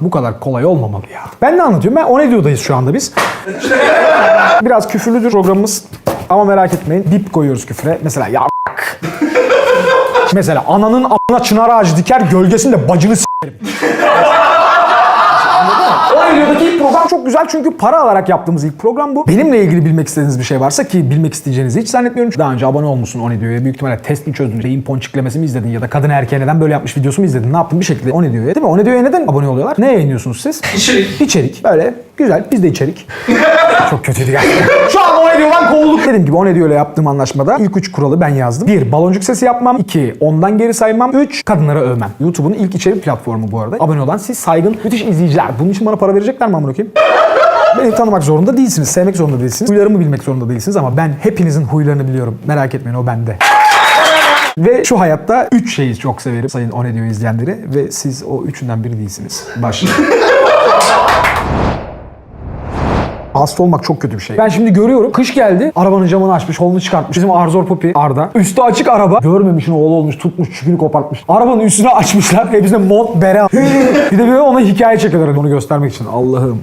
bu kadar kolay olmamalı ya. Ben ne anlatıyorum? Ben o ne diyor'dayız şu anda biz. Biraz küfürlüdür programımız. Ama merak etmeyin. Dip koyuyoruz küfre. Mesela ya Mesela ananın amına çınar ağacı diker gölgesinde bacını s**erim. O videodaki ilk program çok güzel çünkü para alarak yaptığımız ilk program bu. Benimle ilgili bilmek istediğiniz bir şey varsa ki bilmek isteyeceğinizi hiç zannetmiyorum. Daha önce abone olmuşsun o ne diyor ya büyük ihtimalle test mi çözdün, şeyin ponçiklemesi mi izledin ya da kadın erkeğe neden böyle yapmış videosu mu izledin ne yaptın bir şekilde o ne diyor ya değil mi? O ne diyor ya neden abone oluyorlar? Ne yayınlıyorsunuz siz? İçerik. İçerik. Böyle güzel biz de içerik. çok kötüydü gerçekten. Şu an o ne diyordan kovulduk. Dediğim gibi o ne diyor ile yaptığım anlaşmada ilk üç kuralı ben yazdım. Bir, baloncuk sesi yapmam. İki, ondan geri saymam. Üç, kadınlara övmem. YouTube'un ilk içerik platformu bu arada. Abone olan siz saygın, müthiş izleyiciler. Bunun için bana para verecekler mi amına koyayım? Beni tanımak zorunda değilsiniz, sevmek zorunda değilsiniz. Huylarımı bilmek zorunda değilsiniz ama ben hepinizin huylarını biliyorum. Merak etmeyin o bende. Ve şu hayatta üç şeyi çok severim sayın O Ne Diyor izleyenleri ve siz o üçünden biri değilsiniz. Başlayın. Hasta olmak çok kötü bir şey. Ben şimdi görüyorum. Kış geldi. Arabanın camını açmış, holunu çıkartmış. Bizim Arzor Popi Arda. Üstü açık araba. Görmemişin oğlu olmuş, tutmuş, çükünü kopartmış. Arabanın üstünü açmışlar. Hepsine mont, bere. bir de böyle ona hikaye çekiyorlar onu göstermek için. Allah'ım.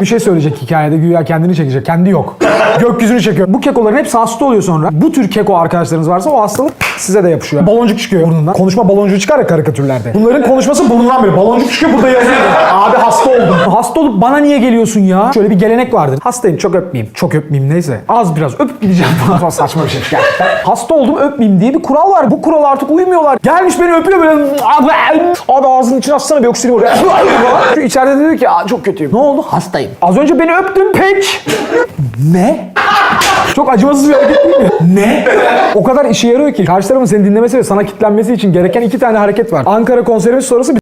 Bir şey söyleyecek hikayede güya kendini çekecek. Kendi yok. Gökyüzünü çekiyor. Bu kekoların hepsi hasta oluyor sonra. Bu tür keko arkadaşlarınız varsa o hastalık size de yapışıyor. Baloncuk çıkıyor burnundan. Konuşma baloncuğu çıkar ya karikatürlerde. Bunların konuşması burnundan beri. Baloncuk çıkıyor burada yazıyor. Abi hasta oldum. Hasta olup bana niye geliyorsun ya? Şöyle bir gelenek vardır. Hastayım çok öpmeyeyim. Çok öpmeyeyim neyse. Az biraz öpüp gideceğim falan. Saçma bir şey gerçekten. Hasta oldum öpmeyeyim diye bir kural var. Bu kural artık uymuyorlar. Gelmiş beni öpüyor böyle. Abi ağzının içine atsana bir öksüreyim oraya. Şu içeride dedi ki "Aa, çok kötüyüm. Ne oldu? Hastayım. Az önce beni öptün peç. ne? Çok acımasız bir hareket değil mi? Ne? O kadar işe yarıyor ki. Karşı tarafın seni dinlemesi ve sana kitlenmesi için gereken iki tane hareket var. Ankara konserimiz sonrası